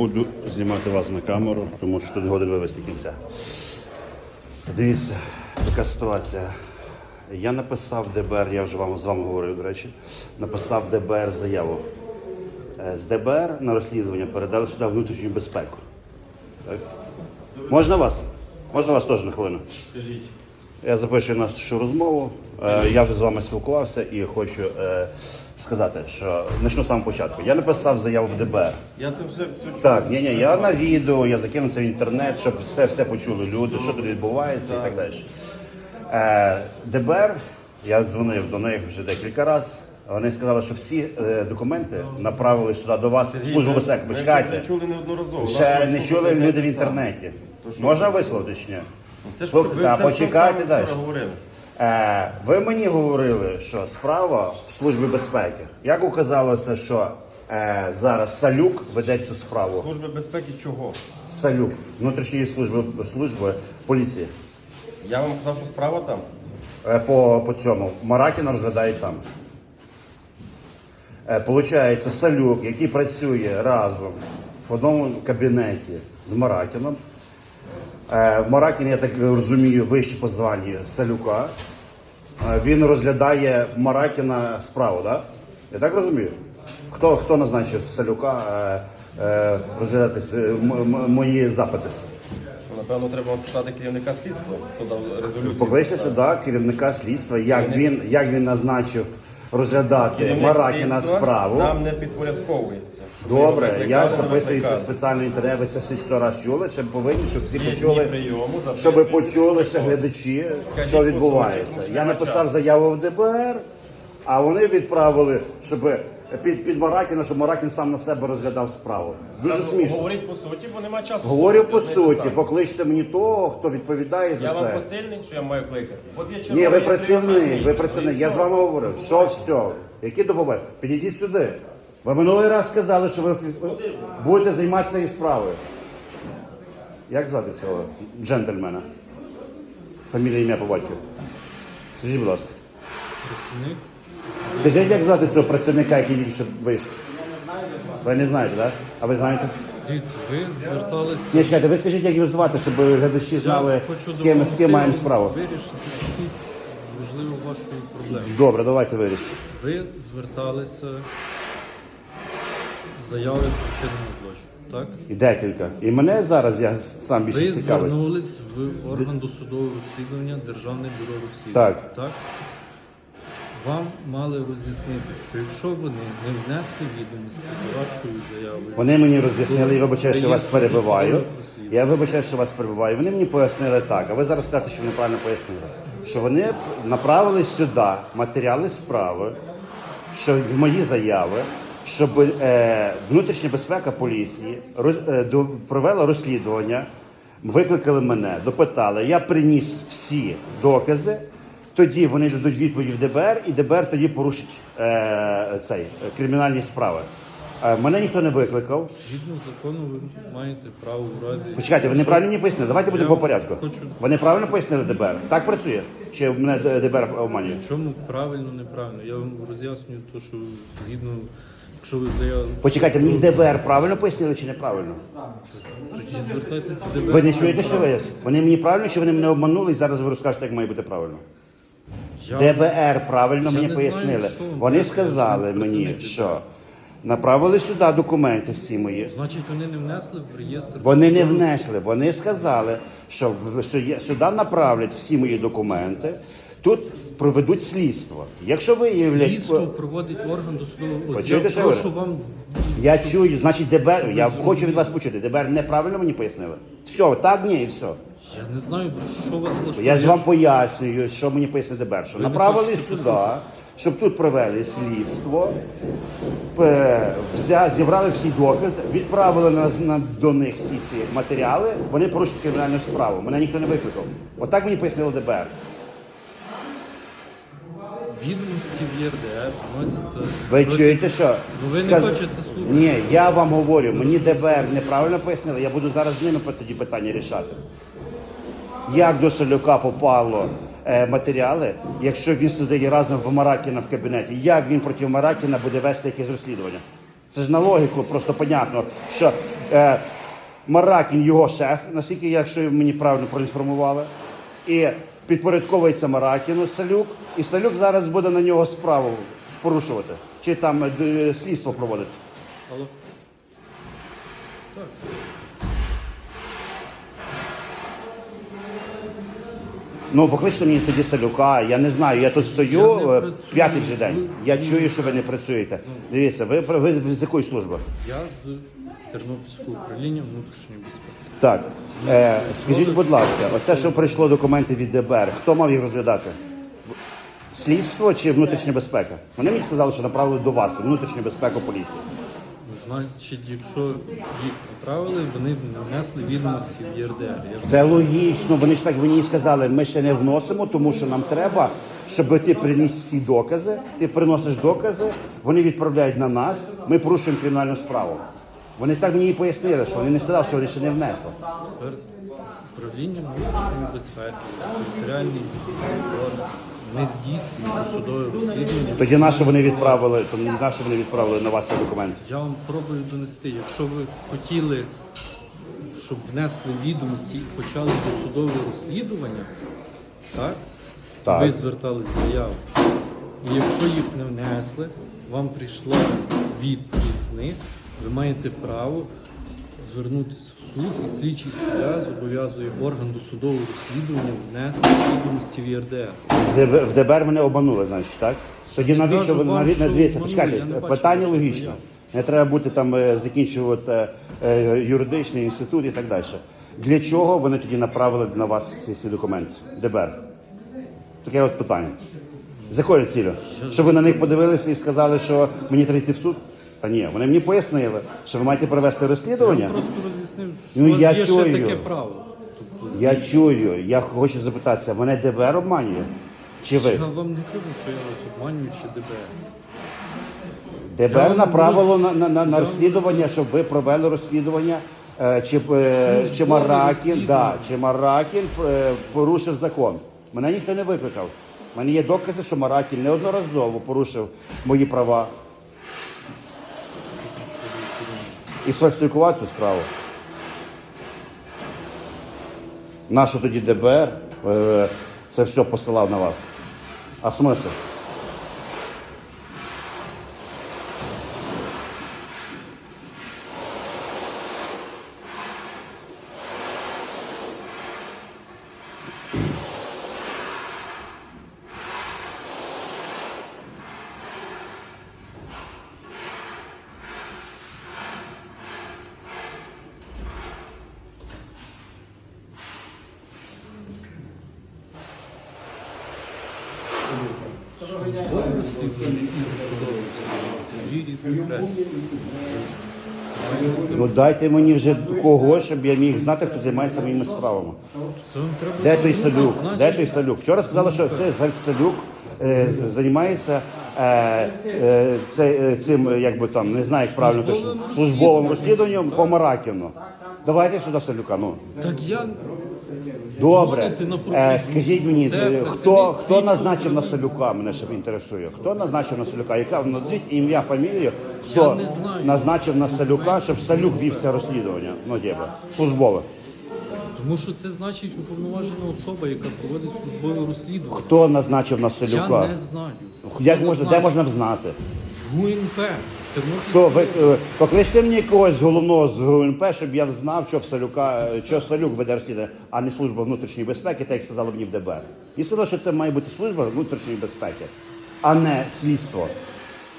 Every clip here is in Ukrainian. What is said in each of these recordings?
буду знімати вас на камеру, тому що тут годин вивести кінця. Дивіться, така ситуація. Я написав ДБР, я вже вам з вами говорив, до речі, написав ДБР заяву. Е, З ДБР на розслідування передали сюди внутрішню безпеку. Так? Можна вас? Можна вас теж на хвилину? Скажіть. Я запишую нашу розмову. Е, Я вже з вами спілкувався і хочу е, сказати, що почну з самого початку. Я написав заяву в ДБР. Я це все, все Так, ні, ні, я на відео, я закинув це в інтернет, щоб все, все почули люди, що тут відбувається і так далі. Е, ДБР, я дзвонив до них вже декілька разів. Вони сказали, що всі е, документи направили сюди до вас в службу безпеки. Ми Почекайте. чули неодноразово. Ще не чули люди в інтернеті. То що Можна висловити чи ні? Це ж ви це почекайте саме далі. вчора говорили. Е, ви мені говорили, що справа в службі безпеки. Як оказалося, що е, зараз Салюк веде цю справу? Служби безпеки чого? Салюк, внутрішньої служби служби поліції. Я вам казав, що справа там. Е, по, по цьому Маракіна розглядають там. Е, Получається, Салюк, який працює разом в одному кабінеті з Маракіном. Е, Маракін, я так розумію, вище по званні Салюка. Е, Він розглядає Маракіна справу, так? Я так розумію? Хто, хто назначив Салюка е, розглядати мої запити? Напевно, треба спитати керівника слідства, хто дав резолюцію. Покличте сюди керівника слідства, як він, як він назначив розглядати Керівник Маракіна слідства справу. Нам не підпорядковується. Щоб Добре, викликали, я записую це викликали. спеціально інтернет, ви це всі сто раз чули, щоб повинні, щоб всі почули, прийому, щоб записуйте. почули ще глядачі, що відбувається. тому що Я нема написав часу. заяву в ДБР, а вони відправили, щоб під, під Маракіна, щоб Маракін сам на себе розглядав справу. Дуже Та, ну, смішно. Говоріть по суті, бо нема часу. Говорю по суті, покличте мені того, хто відповідає за Я це. вам посильний, що я маю кликати? От я Ні, ви працівник, ви працівник. Я з вами говорив. Що все? Які допомоги? Підійдіть сюди. Ви минулий раз сказали, що ви будете займатися і справою. Як звати цього джентльмена? Фамілія ім'я по батьку. Скажіть, будь ласка. Працівник Скажіть, як звати цього працівника, який що вийшов? Ви не знаєте, так? А ви знаєте? Дивіться, ви зверталися. Ні, чекайте, ви скажіть, як його звати, щоб глядачі знали, з ким, з ким маємо справу. Вирішити суть важливу вашої проблеми. Добре, давайте вирішимо. Ви зверталися з заяви про вчинення злочину, так? І декілька. І мене зараз я сам більше Ви цікавий. звернулись в орган досудового розслідування Державне бюро розслідування. Так. так? Вам мали роз'яснити, що якщо вони не внесли відомості до вашої заяви, Вони мені роз'яснили, я вибачаю, що вас перебиваю. Я вибачаю, що вас перебиваю. Вони мені пояснили так, а ви зараз кажете, що вони правильно пояснили. Що вони направили сюди матеріали справи, що в мої заяви, щоб е, внутрішня безпека поліції роз- е, до, провела розслідування, викликали мене, допитали. Я приніс всі докази. Тоді вони дадуть відповідь в ДБР, і ДБР тоді порушить е, цей, е, кримінальні справи. Е, мене ніхто не викликав. згідно закону ви маєте право в разі. Почекайте, ви неправильно мені пояснили. Давайте будемо по порядку. хочу- Вони правильно пояснили ДБР? Так працює? Чи мене Д- ДБР обманює? Чому правильно, неправильно? Я вам роз'яснюю те, що згідно, якщо ви заявили, Почекайте, мені в ДБР правильно пояснили чи неправильно? тоді звертайтеся до. Ви не чуєте, що ви? Вони мені правильно чи вони мене обманули і зараз ви розкажете, як має бути правильно? Я- ДБР правильно Я мені не пояснили. вам Вони сказали мені, що направили сюди документи всі мої. Значить, вони не внесли в реєстр. Вони не внесли. Вони сказали, що в- сюди направлять всі мої документи. Тут проведуть слідство. Якщо виявлять Слідство проводить орган досудового. От Почуєте, Я що прошу вам Я чую, значить ДБР, я хочу від вас почути. ДБР неправильно мені пояснили? Все, так, ні, і все. Я не знаю, що вас влаштує. Я ж вам пояснюю, що мені пояснив ДБР, що направили сюди, щоб тут провели слідство, п- взя- зібрали всі докази, відправили на, на, до них всі ці матеріали, вони порушать кримінальну справу. Мене ніхто не викликав. Отак мені пояснило ДБР. Відомості в ЄРДР вносяться. Ви проти- чуєте, що? Ну, ви не хочете слухати. Ні, я вам говорю, мені ДБР неправильно пояснили, я буду зараз з ними по- тоді питання рішати. Як до Солюка попало е, матеріали, якщо він сидить разом в Маракіна в кабінеті, як він проти Маракіна буде вести якесь розслідування? Це ж на логіку, просто понятно, що е, Маракін його шеф, наскільки, якщо мені правильно проінформували, і підпорядковується Маракіну Салюк, і Салюк зараз буде на нього справу порушувати, чи там е, слідство проводити. Алло. Так. Ну, покличте мені тоді Салюка. Я не знаю. Я тут стою е, п'ятий вже день. Я чую, що ви не працюєте. Дивіться, ви, ви, ви з якої служби? Я з Тернопільського управління внутрішньої безпеки. Так. Е, скажіть, будь ласка, оце, що прийшло документи від ДБР, хто мав їх розглядати? Слідство чи внутрішня безпека? Вони мені сказали, що направили до вас внутрішню безпеку поліції. Значить, якщо їх направили, вони внесли відомості в ЄРДР. Це логічно. Вони ж так мені і сказали, ми ще не вносимо, тому що нам треба, щоб ти приніс всі докази. Ти приносиш докази, вони відправляють на нас. Ми порушуємо кримінальну справу. Вони так мені і пояснили, що вони не сказали, що вони ще не внесли. управління внутрішньої безпеки, територіальний орган не здійснює судове розслідування. Тоді на що вони відправили, то на що вони відправили на вас цей документ? Я вам пробую донести. Якщо ви хотіли, щоб внесли відомості і почали досудове розслідування, так? Так. Ви звертались з заявою. І якщо їх не внесли, вам прийшла відповідь з них, ви маєте право звернутися в суд, і слідчий суддя зобов'язує орган досудового розслідування внести відомості в ЄРДР. В ДБ- В ДБР мене обманули, значить, так? Тоді навіщо кажу ви вам, навіть що дивіться, обманули, почекайте, не бачу питання таких логічне. Не треба бути там е, закінчувати е, юридичний інститут і так далі. Для чого вони тоді направили на вас ці всі документи? ДБР? Таке от питання. З якою цілею? Щоб ви на них подивилися і сказали, що мені треба йти в суд? Та ні, вони мені пояснили, що ви маєте провести розслідування. Просто роз'яснив, що Ну, у я є чую. ще таке право. Тобто, Я чую, я хочу запитатися, мене ДБР обманює? Чи ви? я вам не кажу, що я вас обманюю чи ДБР. Я ДБР вам направило на, на, на, на розслідування, щоб ви провели розслідування, е, чи, е, чи Маракін, да, чи Маракін е, порушив закон. Мене ніхто не викликав. У мене є докази, що Маракін неодноразово порушив мої права. І сфальсифікував цю справу. Нащо тоді ДБР е, це все посилав на вас? А смисл? Ну дайте мені вже когось, щоб я міг знати, хто займається моїми справами. Де той салюк? Де той салюк? Вчора сказали, що це салюк е, займається е, е, це, е, цим, як би там, не знаю, як правильно точно, Службовим службовим розслідуванням по Маракіну. Давайте сюди салюка. Ну Так я добре. Е, скажіть мені, е, хто хто назначив на управління. Мене ще інтересує. Хто назначив на салюка? Яка назвіть ім'я, фамілію? Хто не знаю. назначив на салюка, щоб салюк вів це розслідування? Ну, дєба, службове. Тому що це значить уповноважена особа, яка проводить службове розслідування. Хто назначив на Я не знаю. Як можна, де можна взнати? ГУНП. Хто ви е, покличте мені когось з головного з ГУНП, щоб я знав, що в Салюка, е, що Салюк веде розслідування, а не служба внутрішньої безпеки, так як сказали мені в ДБР. І сказали, що це має бути служба внутрішньої безпеки, а не слідство.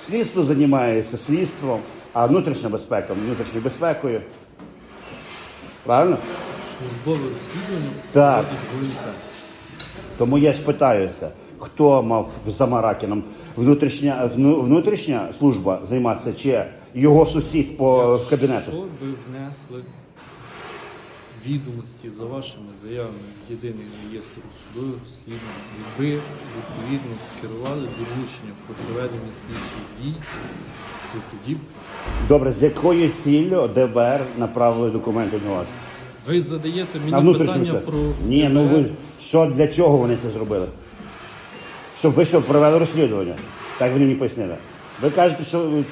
Слідство займається слідством, а внутрішня безпека внутрішньою безпекою. Правильно? службове розслідування Так. Тому я ж питаюся, хто мав за Маракіном внутрішня, внутрішня служба займатися, чи його сусід по в кабінету? Якщо ви внесли відомості за вашими заявами в єдиний реєстр судових розслідувань, і ви відповідно скерували доручення про проведення слідчих дій, то тоді Добре, з якою ціллю ДБР направили документи до вас? ви задаєте мені питання безпеку? про Ні, ну ви що для чого вони це зробили? Щоб ви що провели розслідування? Так вони мені пояснили. Ви кажете, що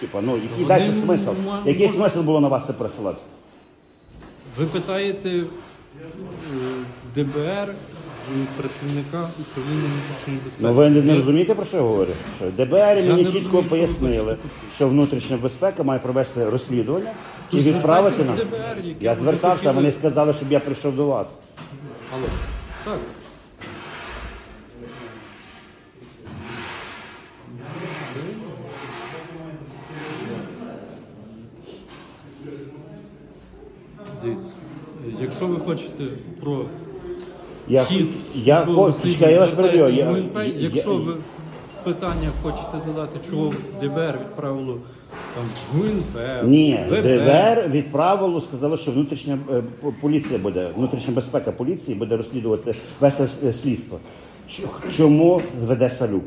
Типа, ну який Вони далі смисл? Який смисл було на вас це присилати? Ви питаєте е, ДБР працівника управління внутрішньої безпеки. Ну ви не, не розумієте про що я говорю? Що ДБР Я мені не чітко розумію, пояснили, що внутрішня безпека має провести розслідування і відправити звертайтесь на в ДБР, яке я ви звертався, хотіли. вони сказали, щоб я прийшов до вас. Алло. Так. Дивіться, якщо ви хочете про Я, хід я, чекай, я вас переб'ю. Я. Якщо я- ви питання хочете задати, чого ДБР відправило там ГУНП, Ні, ВБ, ДВР відправило, сказали, що внутрішня е, поліція буде, внутрішня безпека поліції буде розслідувати вести е, слідство. Чому веде Салюк?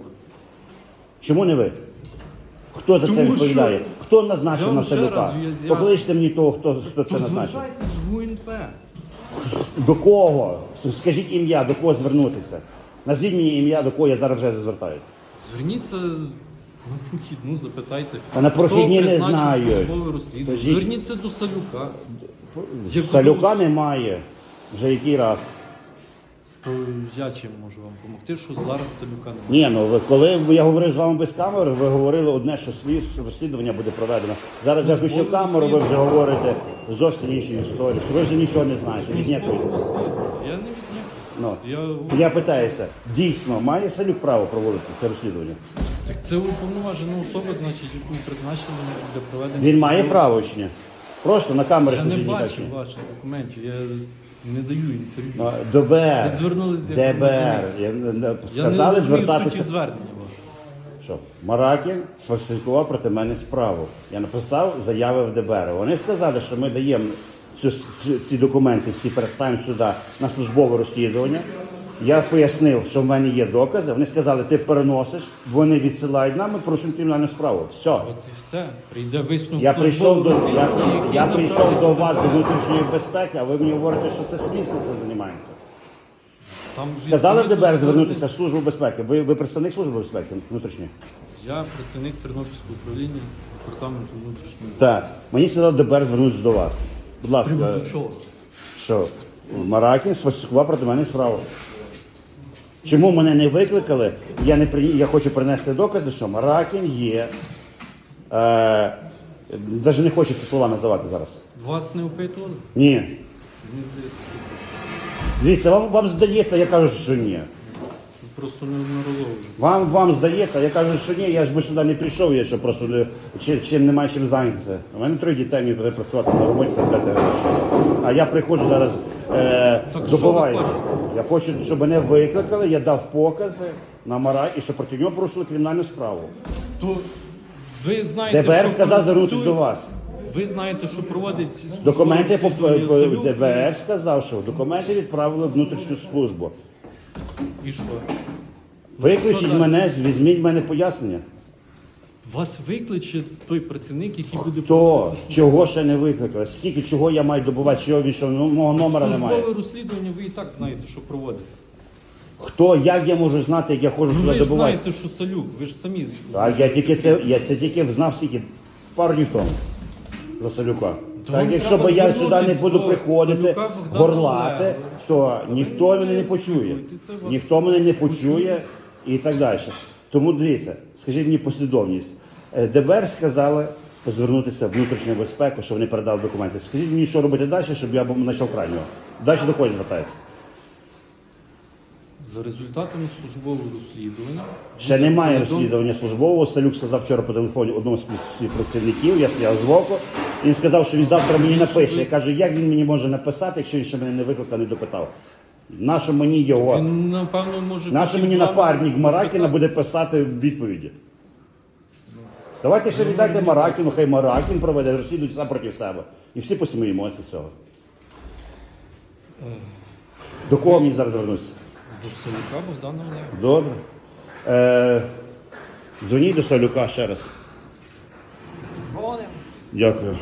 Чому не ви? Хто за це відповідає? що- Хто назначив на Салюка? Покличте мені того, хто, хто це назначив. в ГУНП. До кого? Скажіть ім'я, до кого звернутися. Назвіть мені ім'я, до кого я зараз вже звертаюся. Зверніться на прохідну, запитайте. А на прохідні не знаю. знають. Скажіть. Зверніться до Салюка. Салюка немає. Вже який раз. То я чим можу вам допомогти, що зараз Салюка немає. Ні, ну ви коли я говорив з вами без камери, ви говорили одне, що слід розслідування буде проведено. Зараз я включив камеру, ви вже говорите зовсім інші історії, що ви вже нічого не знаєте, віднякуєтесь. Я не віднякую. Ну. Я... Я питаюся, дійсно, має Салюк право проводити це розслідування? Так це уповноважена особа, значить, яку призначено для проведення. Він має право чи ні? Просто на камері Я не сидіть, бачите. ваших документів, я не даю інтерв'ю. Ну, ДБР, Ви звернулися як ДБР, громадянин. я, не- не- Я сказали розумію суті звертатися. звернення вашого. Що Маракін сфальсифікував проти мене справу. Я написав заяви в ДБР. Вони сказали, що ми даємо цю, цю- ці документи, всі переставимо сюди на службове розслідування. Я пояснив, що в мене є докази. Вони сказали, ти переносиш, вони відсилають нам, ми порушимо кримінальну справу. Все. От і все. Прийде висновок. Я прийшов до службового я, розслідування, який я прийшов направить до вас до внутрішньої безпеки, а ви мені говорите, що це слідство це займається. Там Сказали в відповідно ДБР звернутися в службу безпеки. Ви, ви представник служби безпеки внутрішньої? Я працівник Тернопільського управління департаменту внутрішньої. Так. Мені сказали ДБР звернутися до вас. Будь ласка. Чого? що Маракін сфальсифікував проти мене справу. Чому мене не викликали? Я не при... я хочу принести докази, що Маракін є. Е... Навіть не хочу ці слова називати зараз. Вас не опитували? Ні. Здається, Дивіться, вам, вам здається, я кажу, що ні. просто не одноразово. Вам, вам здається, я кажу, що ні, я ж би сюди не прийшов, я що просто не, чи, чим немає чим зайнятися. У мене троє дітей, мені треба працювати на роботі, заробляти гроші. А я приходжу зараз, е, ви Я хочу, щоб мене викликали, я дав покази на Мара і щоб проти нього порушили кримінальну справу. То ви знаєте, ДБР що сказав звернутися до вас. Ви знаєте, що проводить Документи по, по, розслідування ДБР сказав, що документи відправили в внутрішню службу. І що? Виключіть Що мене, візьміть в мене пояснення. Вас викличе той працівник, який буде То чого ще не викликали? Скільки чого я маю добувати, що він що ну, мого номера немає. Службове розслідування ви і так знаєте, що проводиться. Хто, як я можу знати, як я ходжу Ну сюди ви ж добувати? знаєте, що Салюк, ви ж самі. А я тільки це, я це тільки знав скільки пару днів тому за Салюка. То так якщо треба б я сюди не звернутись буду до приходити, Салюка Богдана горлати, Олеговича. то ніхто мене не почує. Спілкуйтеся, вас Ніхто мене не почує і так далі. Тому дивіться, скажіть мені послідовність. Е, ДБР сказали звернутися в внутрішню безпеку, що вони передали документи. Скажіть мені, що робити далі, щоб я знайшов крайнього. Далі до кого звертається? За результатами службового розслідування. Ще немає розслідування службового. Салюк сказав вчора по телефоні одному з співпрацівників, я стояв збоку. Він сказав, що він завтра мені напише. Я кажу, як він мені може написати, якщо він ще мене не викликав, не допитав. Нащо мені його? Він, напевно, може. Хотів мені напарник Маракіна буде писати відповіді? Давайте ще віддайте Маракіну, хай Маракін проведе розслідування сам проти себе. І всі посміємося з цього. До кого мені зараз звернутися? До Салюка Богдана Олега. Добре. Е, дзвоніть до Салюка ще раз. Дзвонимо. Дякую.